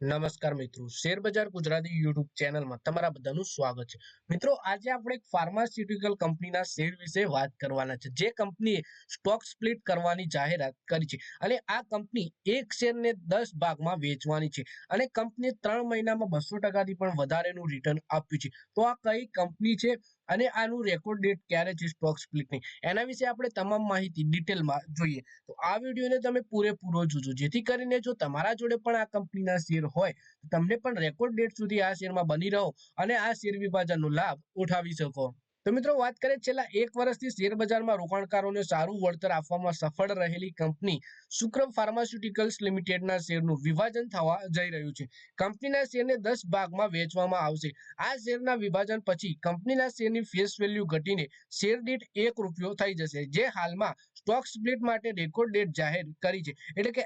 નમસ્કાર મિત્રો. શેરબજાર ગુજરાતી યુટ્યુબ ચેનલમાં તમારા બધાનું સ્વાગત છે. મિત્રો, આજે આપણે એક ફાર્માસ્યુટિકલ કંપનીના શેર વિશે વાત કરવાના છે. જે કંપનીએ સ્ટોક સ્પ્લિટ કરવાની જાહેરાત કરી છે અને આ કંપની એક શેરને દસ ભાગમાં વેચવાની છે અને કંપનીએ ત્રણ મહિનામાં બસો ટકાથી પણ વધારેનું રિટર્ન આપ્યું છે. તો આ કઈ કંપની છે? અને આનું રેકોર્ડ ડેટ ક્યારે છે સ્ટોક સ્પ્લિટની એના વિશે આપણે તમામ માહિતી ડિટેલમાં જોઈએ. તો આ વિડીયોને તમે પૂરેપૂરો જોજો. જેથી કરીને જો તમારા જોડે પણ આ કંપનીના શેર હોય, તો તમને પણ રેકોર્ડ ડેટ સુધી આ શેરમાં બની રહો અને આ શેર વિભાજનનો લાભ ઉઠાવી શકો. તો મિત્રો વાત કરીએ છેલ્લા એક વર્ષથી શેર બજારમાં રોકાણકારોને સારું વળતર આપવામાં સફળ રહેલી કંપની સુક્રમ ફાર્માસ્યુટિકલ્સ લિમિટેડના શેરનું વિભાજન થવા જઈ રહ્યું છે. કંપનીના શેરને દસ ભાગમાં વેચવામાં આવશે. આ શેરના વિભાજન પછી કંપનીના શેરની ફેસ વેલ્યુ ઘટીને શેર દીઠ એક રૂપિયો થઈ જશે, જે હાલમાં સ્ટોક સ્પ્લિટ માટે રેકોર્ડ ડેટ જાહેર કરી છે. એટલે કે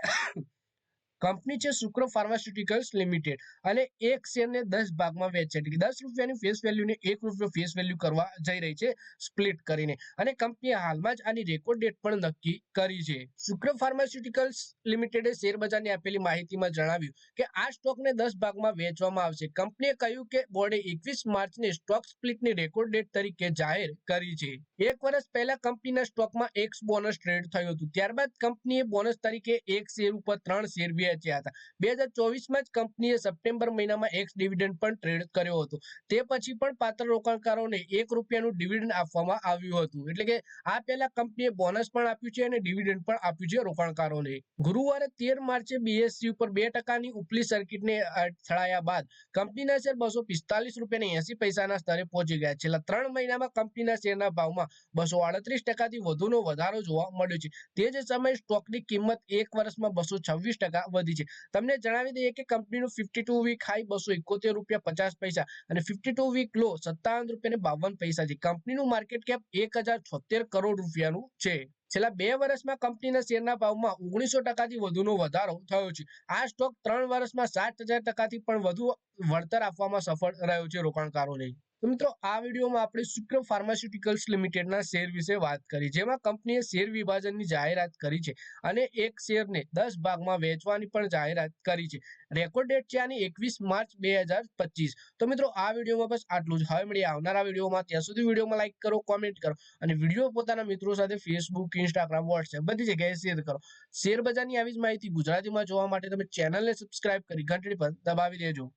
કંપની છે શુક્ર ફાર્માસ્યુટિકલ્સ લિમિટેડ અને એક શેરને દસ ભાગમાં વેચે એટલે કે દસ રૂપિયાની ફેસ વેલ્યુને એક રૂપિયો ફેસ વેલ્યુ કરવા જઈ રહી છે સ્પ્લિટ કરીને. અને કંપનીએ હાલમાં જ આની રેકોર્ડ ડેટ પણ નક્કી કરી છે. શુક્ર ફાર્માસ્યુટિકલ્સ લિમિટેડે શેર બજારની આપેલી માહિતીમાં જણાવ્યું કે આ સ્ટોકને દસ ભાગમાં વેચવામાં આવશે. કંપનીએ કહ્યું કે બોર્ડે એકવીસ માર્ચને સ્ટોક સ્પ્લિટની રેકોર્ડ ડેટ તરીકે જાહેર કરી છે. એક વર્ષ પહેલા કંપનીના સ્ટોકમાં એક બોનસ ટ્રેડ થયું હતું. ત્યારબાદ કંપનીએ બોનસ તરીકે એક શેર ઉપર ત્રણ શેર વેચ્યા હતા. બે હજાર ચોવીસમાં જ કંપનીએ સપ્ટેમ્બર મહિનામાં એક્સ ડિવિડન્ડ પણ ટ્રેડ કર્યો હતો. તે પછી પણ પાત્ર રોકાણકારોને એક રૂપિયાનું ડિવિડન્ડ આપવામાં આવ્યું હતું. એટલે કે આ પહેલા કંપનીએ બોનસ પણ આપ્યું છે અને ડિવિડન્ડ પણ આપ્યું છે રોકાણકારોને. ગુરુવારે તેર માર્ચે બીએસસી ઉપર બે ટકાની ઉપલી સર્કિટને અથડાયા બાદ કંપનીના શેર બસો પિસ્તાલીસ રૂપિયાની એસી પૈસાના સ્તરે પહોંચી ગયા. છેલ્લા ત્રણ મહિનામાં કંપનીના શેરના ભાવમાં બસો આડત્રીસ ટકાથી વધુનો વધારો જોવા મળ્યો છે. તે જ સમયે સ્ટોકની કિંમત એક વર્ષમાં બસો છવ્વીસ ટકા વધી છે. તમને જણાવી દઈએ કે કંપનીનું ફિફ્ટી ટુ વીક હાઈ બસો એકોતેર રૂપિયા પચાસ પૈસા અને ફિફ્ટી ટુ વીક લો સત્તાવન રૂપિયા બાવન પૈસા છે. કંપનીનું માર્કેટ કેપ એક કરોડ રૂપિયાનું છે. છેલ્લા બે વર્ષમાં કંપનીના શેરના ભાવમાં ઓગણીસો ટકાથી વધુનો વધારો થયો છે. આ સ્ટોક ત્રણ વર્ષમાં સાત હજાર ટકાથી પણ વધુ વળતર આપવામાં સફળ રહ્યો છે રોકાણકારોને. તો મિત્રો, આ વિડીયોમાં આપણે શુક્ર ફાર્માસ્યુટિકલ્સ લિમિટેડના શેર વિશે વાત કરી, જેમાં કંપનીએ શેર વિભાજનની જાહેરાત કરી છે અને એક શેરને દસ ભાગમાં વેચવાની પણ જાહેરાત કરી છે. રેકોર્ડ ડેટ છે આની એકવીસ માર્ચ બે તો મિત્રો, આ વિડીયોમાં બસ આટલું જ. હવે મળીએ આવનારા વિડીયોમાં. ત્યાં સુધી વિડીયોમાં લાઇક કરો કોમેન્ટ કરો અને વીડિયો પોતાના મિત્રો સાથે ફેસબુક ઇન્સ્ટાગ્રામ વોટ્સએપ બધી જગ્યાએ શેર કરો. શેર બજારની આવી જ માહિતી ગુજરાતીમાં જોવા માટે તમે ચેનલને સબસ્ક્રાઇબ કરી, ઘંટડી પર દબાવી દેજો.